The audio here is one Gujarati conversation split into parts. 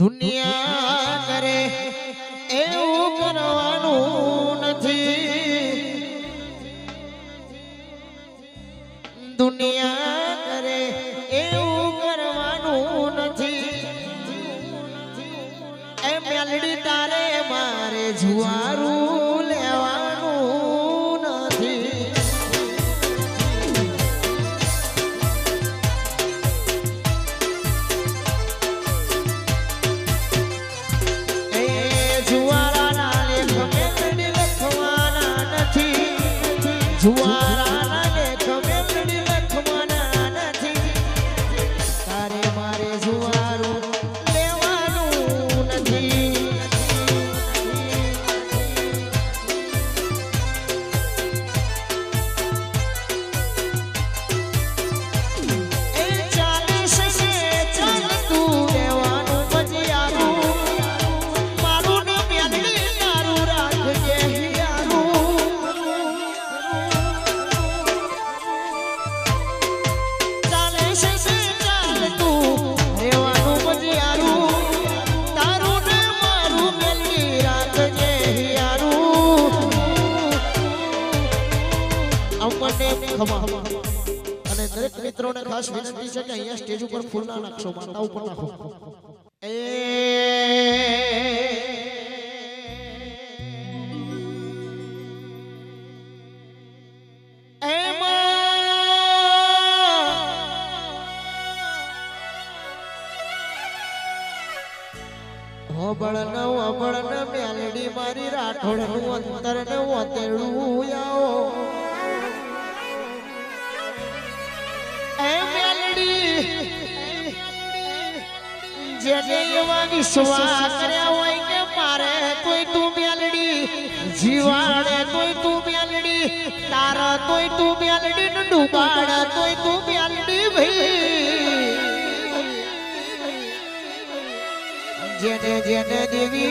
દુનિયા કરે એવું કરવાનું નથી. દુનિયા કરે એવું કરવાનું નથી. એ મેલડી તારે મારે જુવારું ખાસ શકે અહીંયા સ્ટેજ ઉપર ફૂલ ના નાખશો માતા ઉપર નાખો. એ ન હોબળ ન મેલડી મારી રાઠોડનું અંતર ને ઓતેડું આવો એવા વિશ્વાસ કર્યા હોય કે મારે તોય તું મેલડી, જીવાડે તોય તું મેલડી, તારા તોય તું મેલડી ડુબાડે તોય તું મેલડી ભાઈ. જેને જેને દેવી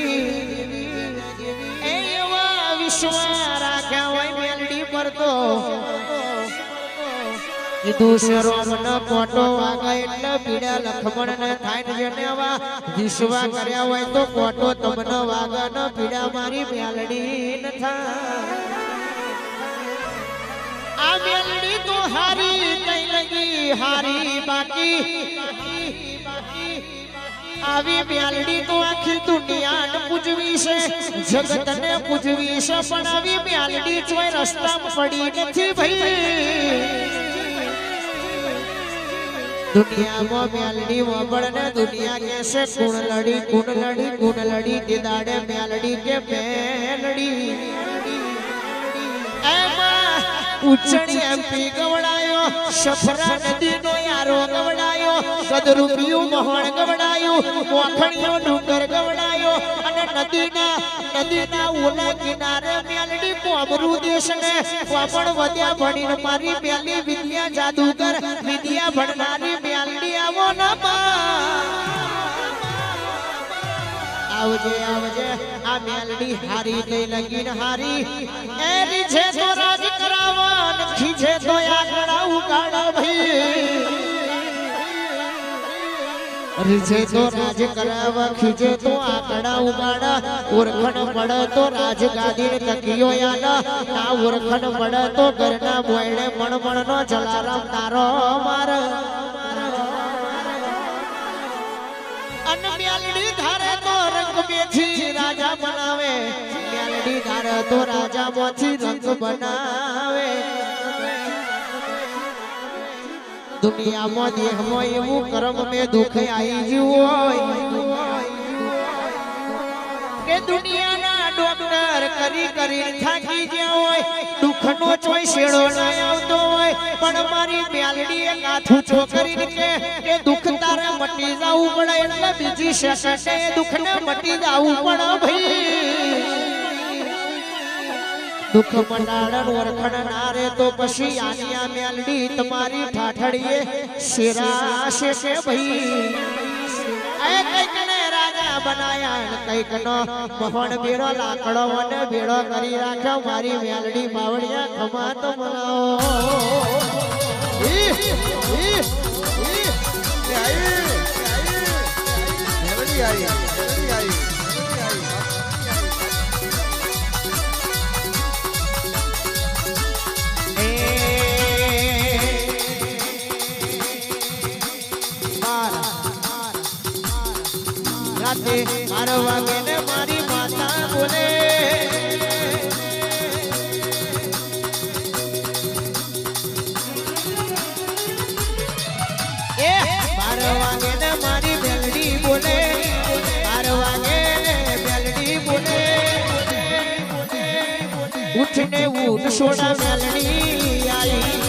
એવા વિશ્વાસ રાખ્યા હોય બેલડી પર તો. કીધું ન કોટો વાગે એટલે પીડા ને ન મારી ન તો હારી હારી બાકી. આવી મેલડી તો આખી દુનિયાને પૂજવી છે, જગતને પૂજવી છે, પણ આવી મેલડી જોઈ રસ્તામાં પડી નથી ભાઈ. દુનિયામાં દુનિયા કે મેલડી ઉચણી એમપી ગવડાયો ડુંગર ગવડાયો. આવજે આવજે આ મેલડી હારી લઈ લગીન હારી. એ રીછે તો રાજ કરાવન રીછે તો રાજ કરાવા ખીજે તો આકડા ઉગાડા ઓરખણ પડે તો રાજ ગાદી તકિયો યાદ ના ઓરખણ પડે તો ઘરના બોયડે મણ મણ નો જલારામ તારો માર. અન મ્યાલડી ધારે તો રંગ બેઠી રાજા બનાવે. મ્યાલડી ધારે તો રાજા મોથી રંગ બનાવે. દુનિયામાં દેહમાં એવું કર્મ મેં દુઃખ આવી ગયું કે દુનિયાના ડોક્ટર કરી કરી થાકી ગયા હોય. દુઃખનો ચોય શેડો ના આવતો હોય. પણ મારી મ્યાલડી એક હાથું છોકરી કે કે દુઃખ તારે મટી જાવું પડે એટલે બીજી સેકન્ડે દુઃખને મટી જાવું પડે ભાઈ. દુઃખ મટાડન ઓળખણ ના તો પછી આનિયા મેલડી તમારી ઠાઠડીએ શેરા શેષે ભાઈ કંઈક ને રાજા બનાયા ને કંઈક નો મહોણ બેડો લાકડો અને બેડો કરી રાખ્યો મારી મેલડી બાવળિયા ખમા તો મનાવો રાતે મારો વાગે ને મારી માતા બોલે. એ બાર વાગે ને મારી મેલડી બોલે. બાર વાગે ને મેલડી બોલે. ઉઠને ઉઠ સોના મેલડી આઈ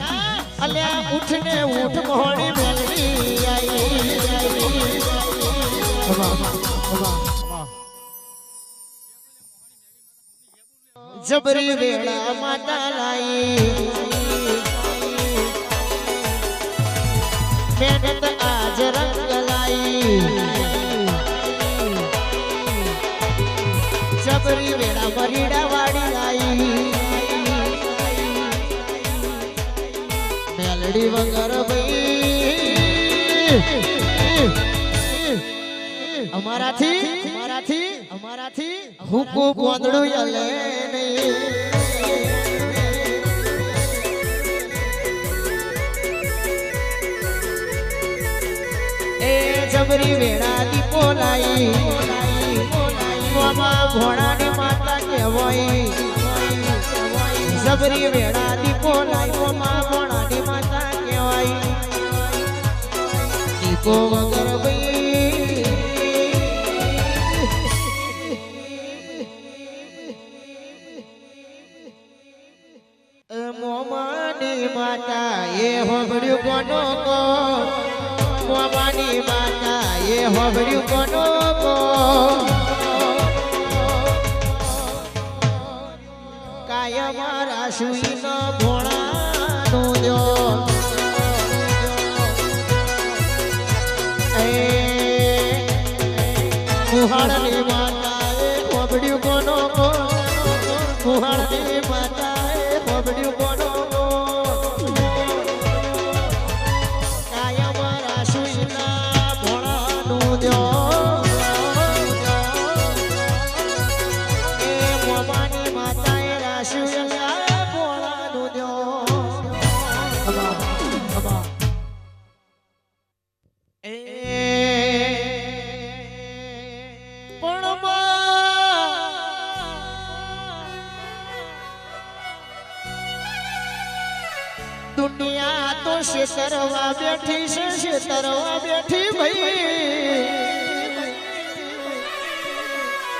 અને ઉઠને ઉઠ મોડી મેલડી જબરી વેળા માતા લાઈ. અમારાથી અમારાથી અમારાથી હુકુ ગોંદડું યલે નહીં. જબરી વેળા બોલાઈ મામા ઘોડા ની માતા કહેવાય. જબરી વેળા ની બોલાઈ મામા ઘોડા ની માતા કહેવાય. દીકો વગર ભાઈ હોભર્યું કોનો કોવાની માતા એ હોભર્યું કોનો કો કાયમ રાશુઈનો ભોળાનો જો એ કુહાડ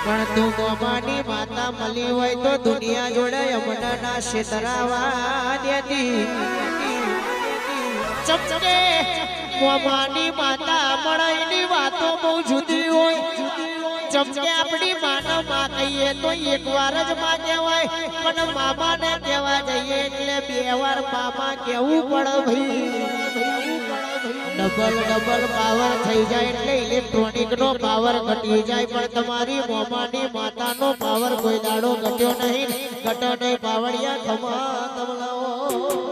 પણ તું ગોમાની માતા મળી હોય તો દુનિયા જોડે યમુનાના શેતરાવા દેતી. મોમાની માતા મળાઈની વાતો બહુ જુદી હોય. ચમકે આપણી માનો માં કહીએ તો એક વાર જ માં કહેવાય, પણ મામાને કહેવા જઈએ એટલે બે વાર મામા કેવું પડે ભાઈ. ડબલ ડબલ પાવર થઈ જાય એટલે ઇલેક્ટ્રોનિક નો પાવર ઘટી જાય, પણ તમારી મોમાની માતાનો પાવર કોઈ દાડો ઘટ્યો નહીં. ઘટો નહીં પાવડિયા ખમા તબલાઓ.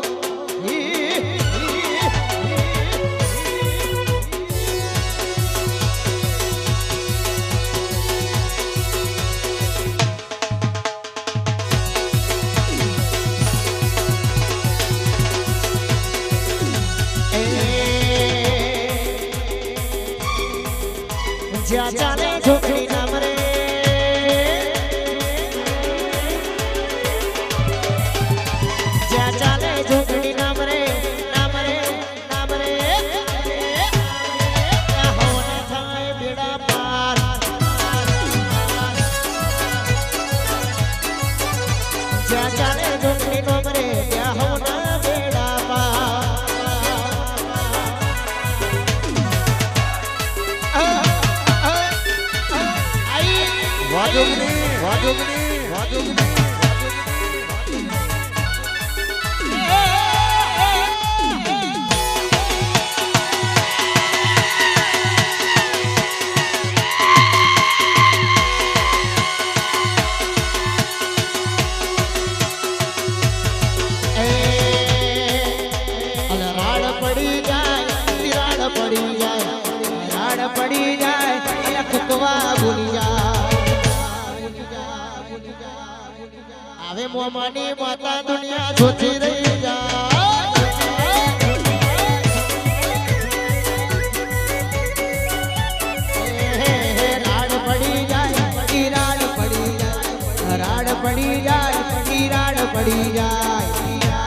પડી જાય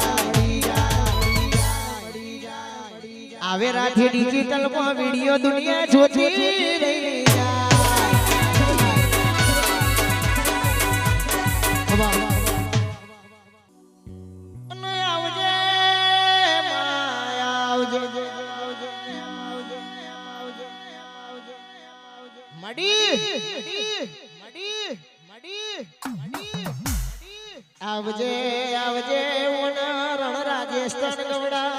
આવે રાથી ડિજિટલમાં વીડિયો દુનિયા જોતી મડી મડી મડી આવજે આવજે, ઓના રાજસ્થાન ગવડા.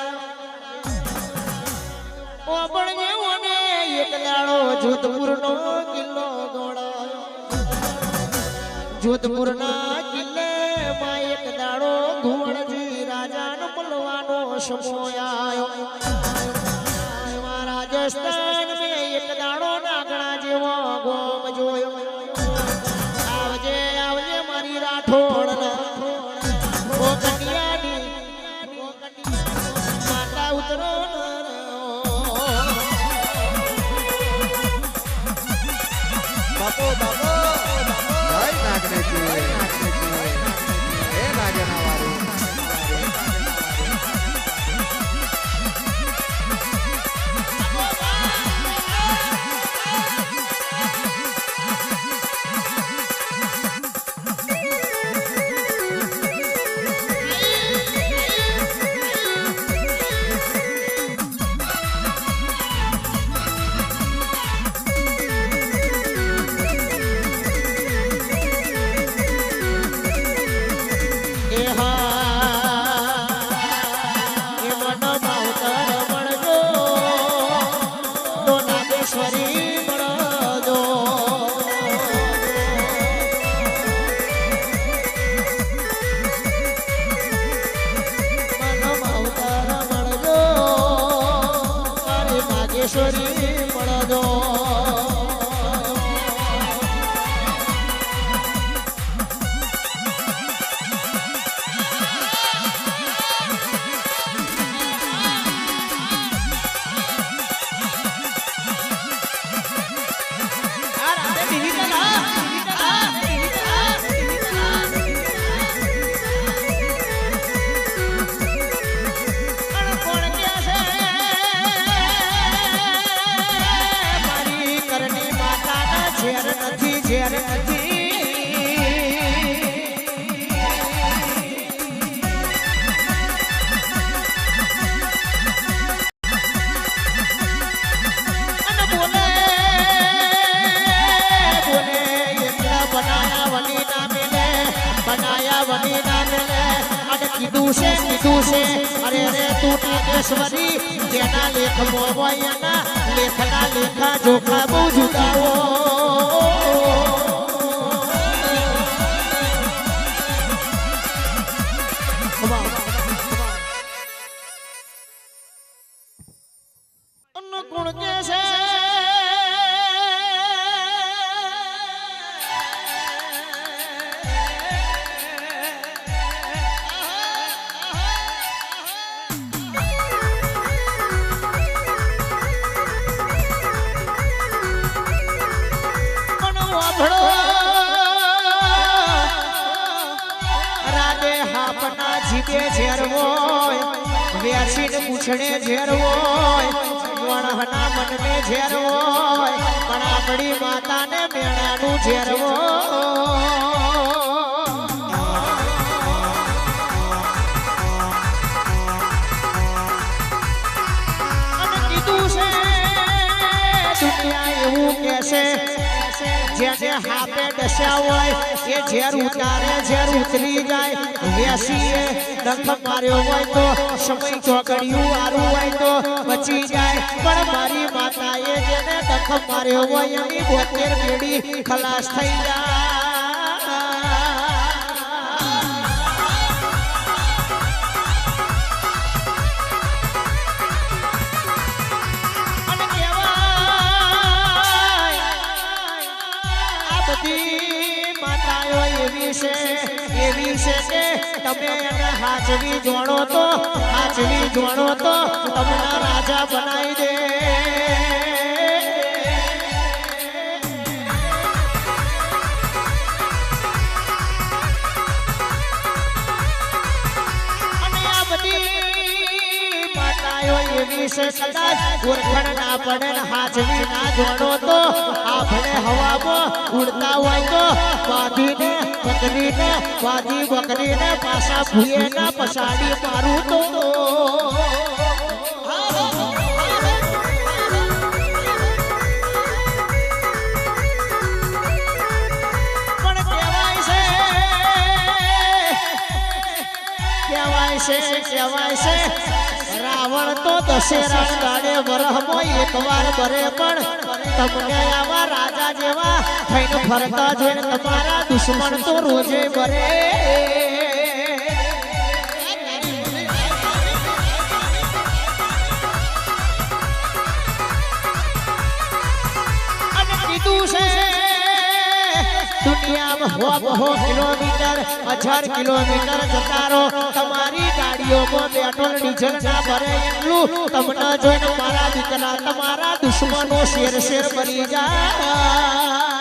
ઓ બળજે ઓને એક દાડો જોધપુરનો કિલ્લો ગોળાયો જોધપુરના કિલ્લે માં એક દાડો ઘુવણજી રાજાનો પલવાનો સમય આયો. રાજસ્થાન મેં એક દાડો નાગણા જેવો ગોમ માતા મારી જેના લેખ મોવાય એના લેખના લેખા જોખા બહુ પણ રાતે રાગે હાપના જીભે ઝેર હોય વ્યાસીને પૂછણે ઝેરવો વણહના મનમે ઝેર હોય, પણ આપણી માતાને મેળાનું ઝેર કહેશે જેને હાપે ડસ્યા હોય, એ ઝેર જાય. વેસીએ ડંખ માર્યો હોય તો, સમય ચોકડિયું હોય તો બચી જાય. હોય, એની ખલાસ થઈ જાય. છે, એવી છે કે તમે એને હાચવી જોણો તો હાચવી જોણો તો, તમને રાજા બનાવી દે. છે કદાચ ઓળખણ ના પડે ને હાજરી ના જોડો તો આ હવામાં ઉડતા મારું તો. કહેવાય છે કહેવાય છે રાવણ તો દશેરા દાડે વરહમાં એકવાર બરે પણ તમને આવા રાજા જેવા થઈને ફરતા જોઈને તમારા દુશ્મન તો રોજે બરે. દુનિયામાં હો બહો કિલોમીટર હજાર કિલોમીટર જતારો. તમારી ગાડીઓમાં પેટ્રોલ, ડીઝલ ના ભરે એટલું. તમને જોઈને મારા દીકરા, તમારા દુશ્મનો શેર શેર મરી જાય.